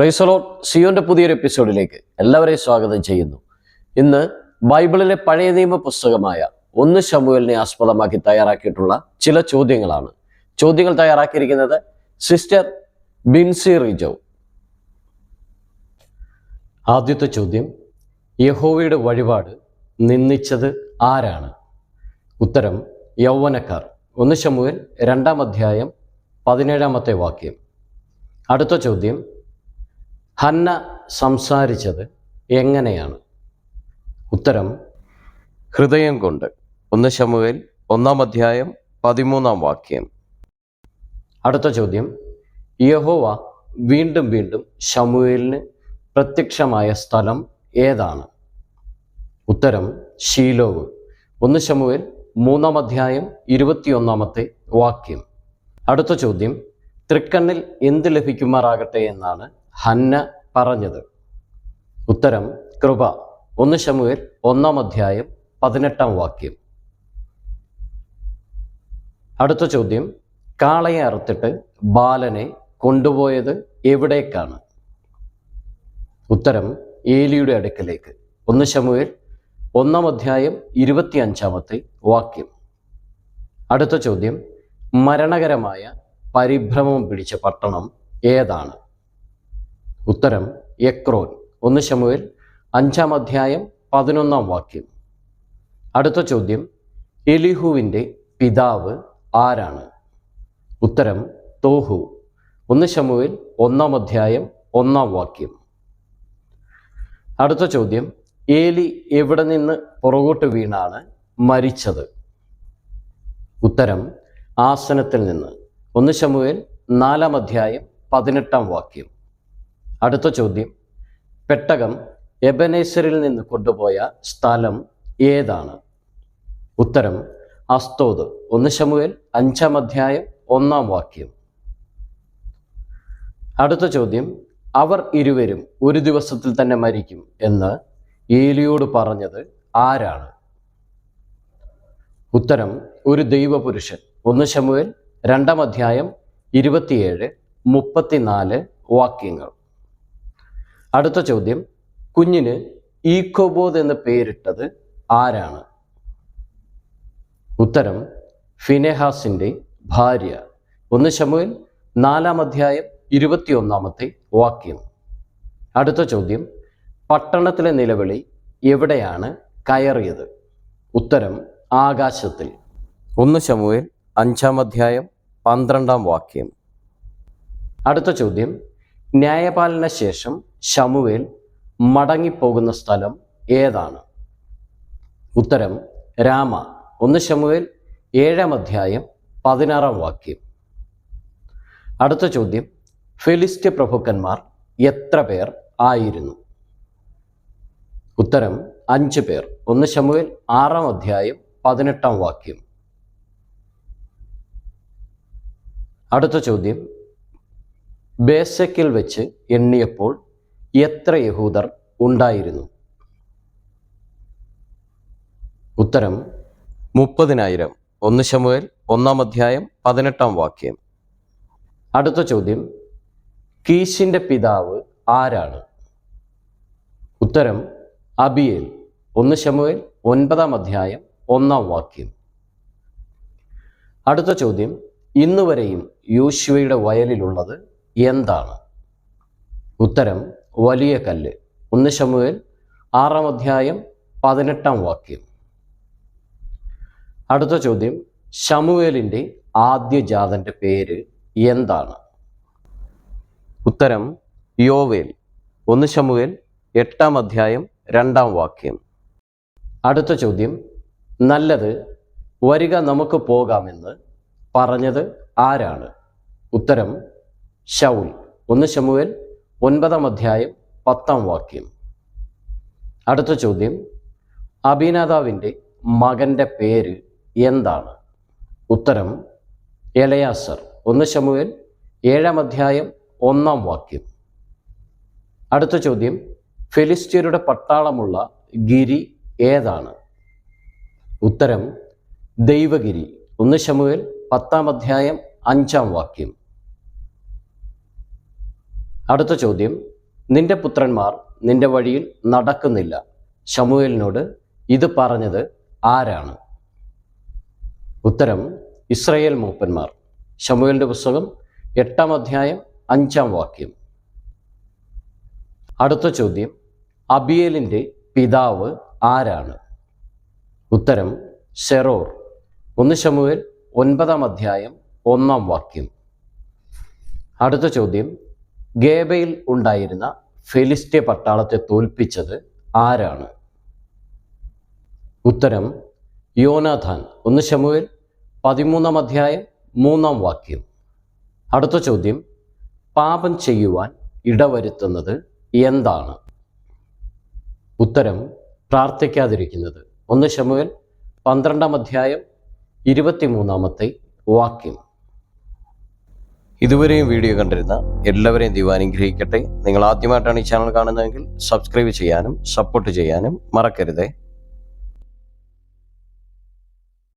പ്രൈസലോ സിയോന്റെ പുതിയൊരു എപ്പിസോഡിലേക്ക് എല്ലാവരെയും സ്വാഗതം ചെയ്യുന്നു. ഇന്ന് ബൈബിളിലെ പഴയ നിയമ പുസ്തകമായ ഒന്ന് ശമുവലിനെ ആസ്പദമാക്കി തയ്യാറാക്കിയിട്ടുള്ള ചില ചോദ്യങ്ങളാണ്. ചോദ്യങ്ങൾ തയ്യാറാക്കിയിരിക്കുന്നത് സിസ്റ്റർ ബിൻസി റിജോ. ആദ്യത്തെ ചോദ്യം യഹോവയുടെ വഴിപാട് നിന്ദിച്ചത് ആരാണ്? ഉത്തരം യൗവനക്കാർ. ഒന്ന് ശമുവൽ രണ്ടാം അധ്യായം പതിനേഴാമത്തെ വാക്യം. അടുത്ത ചോദ്യം ഹന്ന സംസാരിച്ചത് എങ്ങനെയാണ്? ഉത്തരം ഹൃദയം കൊണ്ട്. ഒന്ന് ശമുവേൽ ഒന്നാം അധ്യായം പതിമൂന്നാം വാക്യം. അടുത്ത ചോദ്യം. യഹോവ വീണ്ടും വീണ്ടും ശമുവേലിന് പ്രത്യക്ഷമായ സ്ഥലം ഏതാണ്? ഉത്തരം ഷീലോവ് ഒന്ന് ശമുവേൽ മൂന്നാം അധ്യായം ഇരുപത്തിയൊന്നാമത്തെ വാക്യം. അടുത്ത ചോദ്യം. തൃക്കണ്ണിൽ എന്ത് ലഭിക്കുമാറാകട്ടെ എന്നാണ് ഹന്ന പറഞ്ഞത്. ഉത്തരം കൃപ. ഒന്ന് ശമുവേൽ ഒന്നാം അധ്യായം പതിനെട്ടാം വാക്യം. അടുത്ത ചോദ്യം കാളയെ അറുത്തിട്ട് ബാലനെ കൊണ്ടുപോയത് എവിടേക്കാണ്? ഉത്തരം ഏലിയുടെ അടുക്കലേക്ക്. ഒന്ന് ശമുവേൽ ഒന്നാം അധ്യായം ഇരുപത്തിയഞ്ചാമത്തെ വാക്യം. അടുത്ത ചോദ്യം മരണകരമായ പരിഭ്രമം പിടിച്ച പട്ടണം ഏതാണ്? ഉത്തരം എക്രോൻ ഒന്ന് ശമുവേൽ അഞ്ചാം അധ്യായം പതിനൊന്നാം വാക്യം. അടുത്ത ചോദ്യം എലിഹുവിന്റെ പിതാവ് ആരാണ്? ഉത്തരം തോഹു. ഒന്ന് ശമുവിൽ ഒന്നാം അധ്യായം ഒന്നാം വാക്യം. അടുത്ത ചോദ്യം ഏലി എവിടെ നിന്ന് പുറകോട്ട് വീണാണ് മരിച്ചത്? ഉത്തരം ആസനത്തിൽ നിന്ന്. ഒന്ന് ശമുവേൽ നാലാം അധ്യായം പതിനെട്ടാം വാക്യം. അടുത്ത ചോദ്യം. പെട്ടകം എബനേസറിൽ നിന്ന് കൊണ്ടുപോയ സ്ഥലം ഏതാണ്? ഉത്തരം അസ്തോത് ഒന്ന് ശമുവേൽ അഞ്ചാം അധ്യായം ഒന്നാം വാക്യം. അടുത്ത ചോദ്യം അവർ ഇരുവരും ഒരു ദിവസത്തിൽ തന്നെ മരിക്കും എന്ന് ഏലിയോട് പറഞ്ഞത് ആരാണ്? ഉത്തരം ഒരു ദൈവപുരുഷൻ. ഒന്ന് ശമുവേൽ രണ്ടാം അധ്യായം ഇരുപത്തിയേഴ് മുപ്പത്തിനാല് വാക്യങ്ങൾ. അടുത്ത ചോദ്യം. കുഞ്ഞിന് ഈക്കോബോധ് എന്ന് പേരിട്ടത് ആരാണ്? ഉത്തരം ഫിനെഹാസിന്റെ ഭാര്യ. ഒന്ന് ശമുവിൽ നാലാം അധ്യായം ഇരുപത്തിയൊന്നാമത്തെ വാക്യം. അടുത്ത ചോദ്യം പട്ടണത്തിലെ നിലവിളി എവിടെയാണ് കയറിയത്? ഉത്തരം ആകാശത്തിൽ. ഒന്ന് ശമുവേൽ അഞ്ചാം അധ്യായം പന്ത്രണ്ടാം വാക്യം. അടുത്ത ചോദ്യം ന്യായപാലന ശേഷം ശമുവേൽ മടങ്ങിപ്പോകുന്ന സ്ഥലം ഏതാണ്? ഉത്തരം രാമ. ഒന്ന് ശമുവേൽ ഏഴാം അധ്യായം പതിനാറാം വാക്യം. അടുത്ത ചോദ്യം ഫിലിസ്റ്റ് പ്രഭുക്കന്മാർ എത്ര പേർ ആയിരുന്നു? ഉത്തരം അഞ്ച് പേർ. ഒന്ന് ശമുവേൽ ആറാം അധ്യായം പതിനെട്ടാം വാക്യം. അടുത്ത ചോദ്യം ബേസക്കിൽ വെച്ച് എണ്ണിയപ്പോൾ എത്ര യഹൂദർ ഉണ്ടായിരുന്നു? ഉത്തരം മുപ്പതിനായിരം. ഒന്ന് ശമുവേൽ ഒന്നാം അധ്യായം പതിനെട്ടാം വാക്യം. അടുത്ത ചോദ്യം കീശിന്റെ പിതാവ് ആരാണ്? ഉത്തരം അബിയേൽ. ഒന്ന് ശമുവേൽ ഒൻപതാം അധ്യായം ഒന്നാം വാക്യം. അടുത്ത ചോദ്യം ഇന്നുവരെയും യോശുവയുടെ വയലിലുള്ളത് എന്താണ്? ഉത്തരം വലിയ കല്ല്. ഒന്ന് ശമുവേൽ ആറാം അധ്യായം പതിനെട്ടാം വാക്യം. അടുത്ത ചോദ്യം ശമുവേലിന്റെ ആദ്യജാതന്റെ പേര് എന്താണ്? ഉത്തരം യോവേൽ. ഒന്ന് ശമുവേൽ എട്ടാം അധ്യായം രണ്ടാം വാക്യം. അടുത്ത ചോദ്യം നല്ലത് വരിക നമുക്ക് പോകാമെന്ന് പറഞ്ഞത് ആരാണ്? ഉത്തരം ഷൗൽ. ഒന്ന് ശമുവേൽ ഒൻപതാം അധ്യായം പത്താം വാക്യം. അടുത്ത ചോദ്യം അഭിനേതാവിന്റെ മകന്റെ പേര് എന്താണ്? ഉത്തരം എലയാസർ. ഒന്ന് ശമുവേൽ ഏഴാം അധ്യായം ഒന്നാം വാക്യം. അടുത്ത ചോദ്യം ഫെലിസ്ത്യരുടെ പട്ടാളമുള്ള ഗിരി ഏതാണ്? ഉത്തരം ദൈവഗിരി. ഒന്ന് ശമുവേൽ പത്താം അധ്യായം അഞ്ചാം വാക്യം. അടുത്ത ചോദ്യം. നിന്റെ പുത്രന്മാർ നിന്റെ വഴിയിൽ നടക്കുന്നില്ല. ശമുവേലിനോട് ഇത് പറഞ്ഞത് ആരാണ്? ഉത്തരം ഇസ്രയേൽ മൂപ്പന്മാർ. ശമുവേലിന്റെ പുസ്തകം എട്ടാം അധ്യായം അഞ്ചാം വാക്യം. അടുത്ത ചോദ്യം അബിയേലിന്റെ പിതാവ് ആരാണ്? ഉത്തരം ഷെറോർ ഒന്ന് ശമുവേൽ ഒൻപതാം അധ്യായം ഒന്നാം വാക്യം. അടുത്ത ചോദ്യം ഗേബയിൽ ഉണ്ടായിരുന്ന ഫെലിസ്ത്യ പട്ടാളത്തെ തോൽപ്പിച്ചത് ആരാണ്? ഉത്തരം യോനാഥാൻ. ഒന്ന് ശമുവേൽ പതിമൂന്നാം അധ്യായം മൂന്നാം വാക്യം. അടുത്ത ചോദ്യം പാപം ചെയ്യുവാൻ ഇടവരുത്തുന്നത് എന്താണ്? ഉത്തരം പ്രാർത്ഥിക്കാതിരിക്കുന്നത്. ഒന്ന് ശമുവേൽ പന്ത്രണ്ടാം അധ്യായം ഇരുപത്തിമൂന്നാമത്തെ വാക്യം. ഇതുവരെയും വീഡിയോ കണ്ടിരുന്ന എല്ലാവരെയും ദൈവം അനുഗ്രഹിക്കട്ടെ. നിങ്ങൾ ആദ്യമായിട്ടാണ് ഈ ചാനൽ കാണുന്നതെങ്കിൽ സബ്സ്ക്രൈബ് ചെയ്യാനും സപ്പോർട്ട് ചെയ്യാനും മറക്കരുതേ.